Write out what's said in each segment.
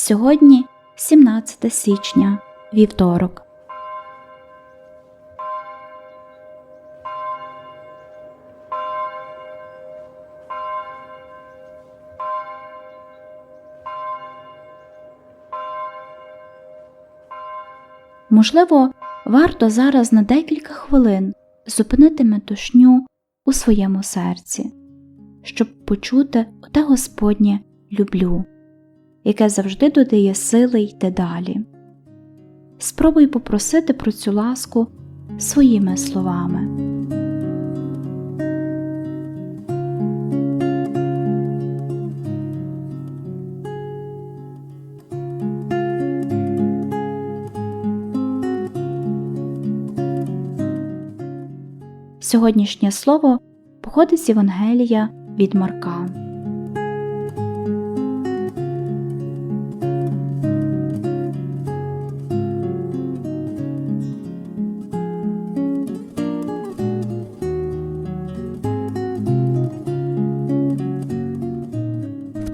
Сьогодні 17 січня, вівторок. Можливо, варто зараз на декілька хвилин зупинити метушню у своєму серці, щоб почути оте Господнє люблю, яке завжди додає сили йти далі. Спробуй попросити про цю ласку своїми словами. Сьогоднішнє слово походить з Євангелія від Марка.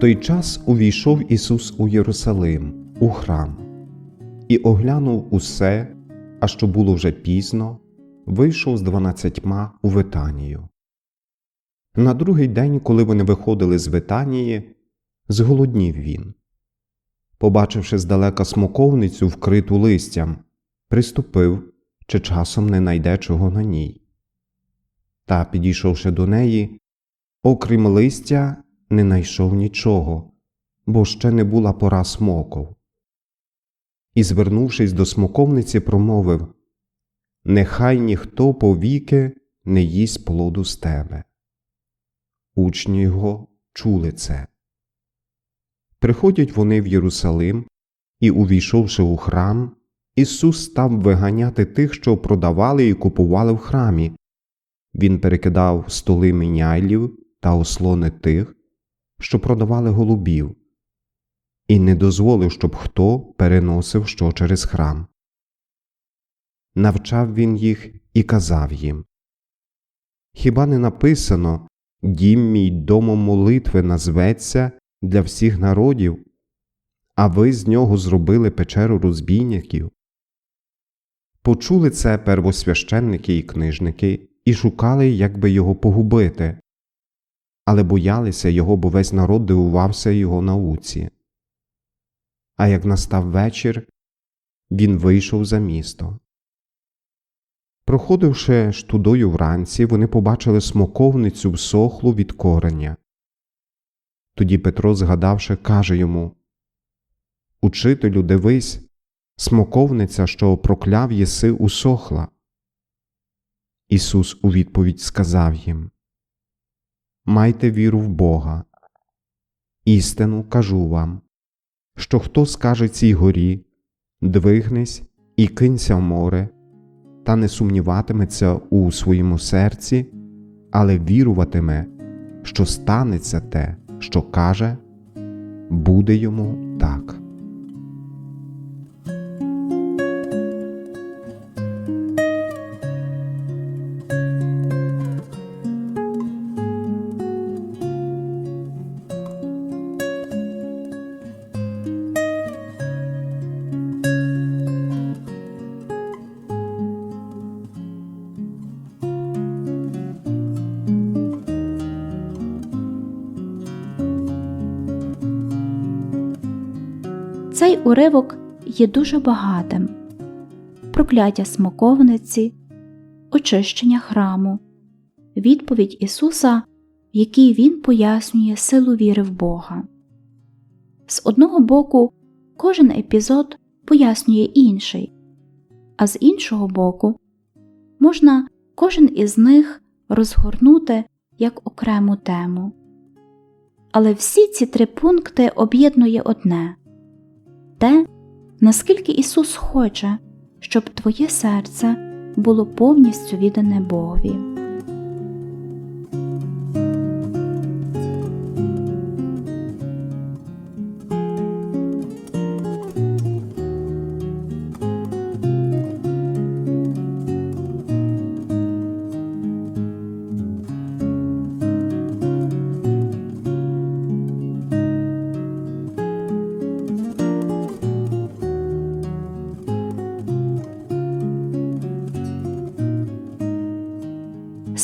Той час увійшов Ісус у Єрусалим, у храм, і оглянув усе, а що було вже пізно, вийшов з дванадцятьма у Витанію. На другий день, коли вони виходили з Витанії, зголоднів він. Побачивши здалека смоковницю, вкриту листям, приступив, чи часом не найде чого на ній. Та, підійшовши до неї, окрім листя, не найшов нічого, бо ще не була пора смоков. І, звернувшись до смоковниці, промовив Нехай ніхто повіки не їсть плоду з тебе. Учні його чули це. Приходять вони в Єрусалим, і, увійшовши у храм, Ісус став виганяти тих, що продавали і купували в храмі. Він перекидав столи міняйлів та ослони тих, що продавали голубів, і не дозволив, щоб хто переносив що через храм. Навчав він їх і казав їм Хіба не написано Дім мій домом молитви назветься для всіх народів, а ви з нього зробили печеру розбійників? Почули це первосвященники і книжники і шукали, як би його погубити, але боялися його, бо весь народ дивувався його науці. А як настав вечір, він вийшов за місто. Проходивши ж тудою вранці, вони побачили смоковницю всохлу від кореня. Тоді Петро, згадавши, каже йому Учителю, дивись, смоковниця, що прокляв єси, усохла. Ісус у відповідь сказав їм Майте віру в Бога. Істину кажу вам, що хто скаже цій горі Двигнись і кинься в море, та не сумніватиметься у своєму серці, але віруватиме, що станеться те, що каже, буде йому так. Цей уривок є дуже багатим: прокляття смоковниці, очищення храму, відповідь Ісуса, в якій Він пояснює силу віри в Бога. З одного боку, кожен епізод пояснює інший, а з іншого боку, можна кожен із них розгорнути як окрему тему. Але всі ці три пункти об'єднує одне те, наскільки Ісус хоче, щоб твоє серце було повністю віддане Богові.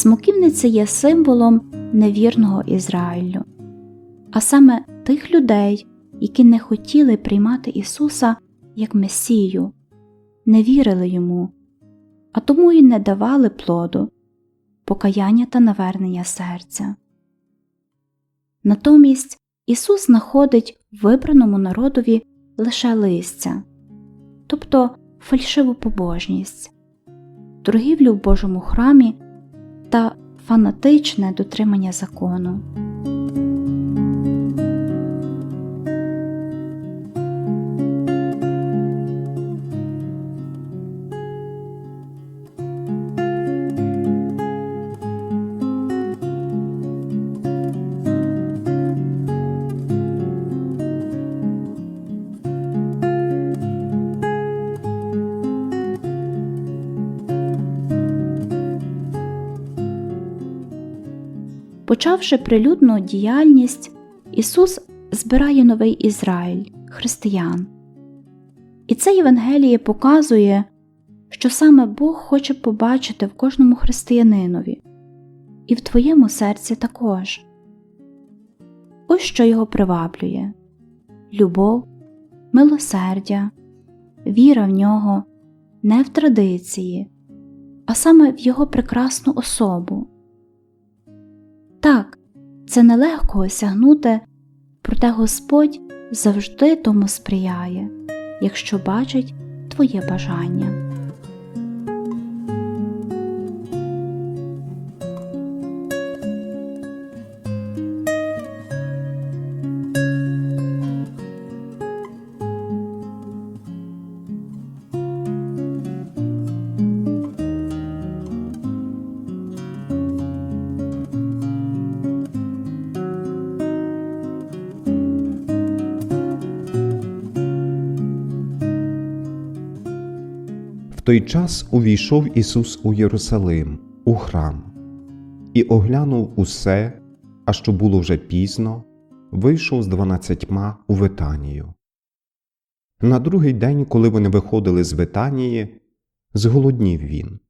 Смоківниця є символом невірного Ізраїлю, а саме тих людей, які не хотіли приймати Ісуса як Месію, не вірили йому, а тому й не давали плоду, покаяння та навернення серця. Натомість Ісус знаходить вибраному народові лише листя, тобто фальшиву побожність, торгівлю в Божому храмі та фанатичне дотримання закону. Почавши прилюдну діяльність, Ісус збирає новий Ізраїль, християн. І це Євангеліє показує, що саме Бог хоче побачити в кожному християнинові, і в твоєму серці також. Ось що його приваблює любов, милосердя, віра в нього не в традиції, а саме в його прекрасну особу. Так, це нелегко осягнути, проте Господь завжди тому сприяє, якщо бачить твоє бажання. Той час увійшов Ісус у Єрусалим, у храм, і оглянув усе, а що було вже пізно, вийшов з дванадцятьма у Витанію. На другий день, коли вони виходили з Витанії, зголоднів він.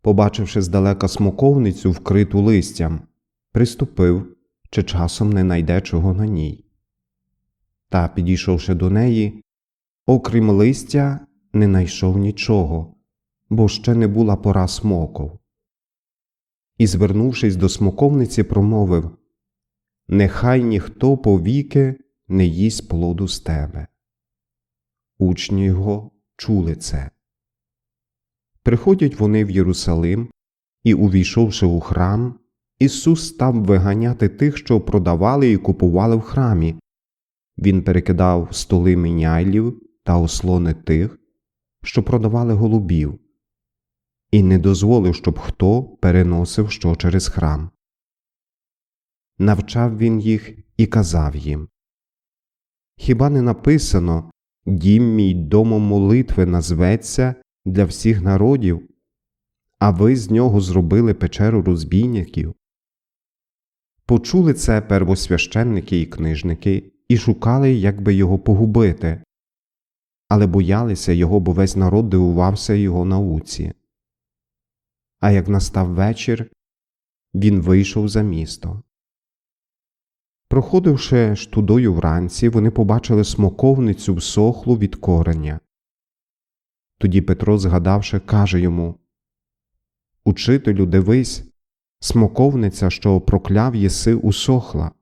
Побачивши здалека смоковницю, вкриту листям, приступив, чи часом не найде чого на ній. Та, підійшовши до неї, окрім листя, не найшов нічого, бо ще не була пора смоков. І, звернувшись до смоковниці, промовив Нехай ніхто повіки не їсть плоду з тебе. Учні його чули це. Приходять вони в Єрусалим, і, увійшовши у храм, Ісус став виганяти тих, що продавали і купували в храмі. Він перекидав столи міняйлів та ослони тих, що продавали голубів, і не дозволив, щоб хто переносив що через храм. Навчав він їх і казав їм Хіба не написано Дім мій домом молитви назветься для всіх народів, а ви з нього зробили печеру розбійників? Почули це первосвященники і книжники і шукали, як би його погубити але боялися його, бо весь народ дивувався його науці. А як настав вечір, він вийшов за місто. Проходивши ж тудою вранці, вони побачили смоковницю всохлу від кореня. Тоді Петро, згадавши, каже йому Учителю, дивись, смоковниця, що прокляв єси, усохла.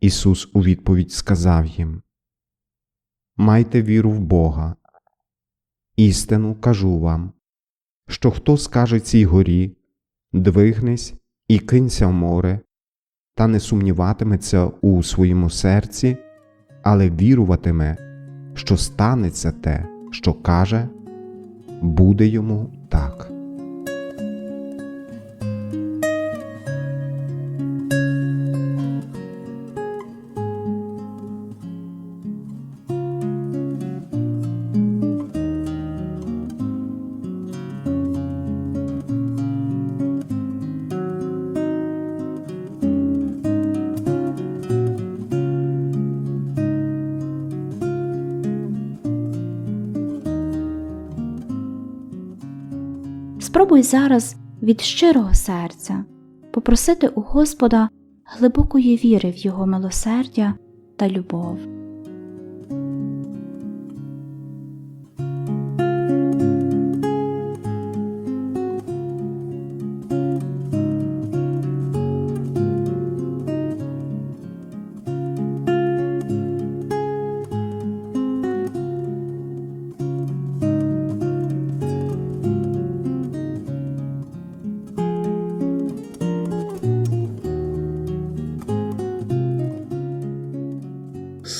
Ісус у відповідь сказав їм Майте віру в Бога. Істину кажу вам, що хто скаже цій горі, двигнись і кинься в море, та не сумніватиметься у своєму серці, але віруватиме, що станеться те, що каже, буде йому так. Спробуй зараз від щирого серця, попросити у Господа глибокої віри в Його милосердя та любов.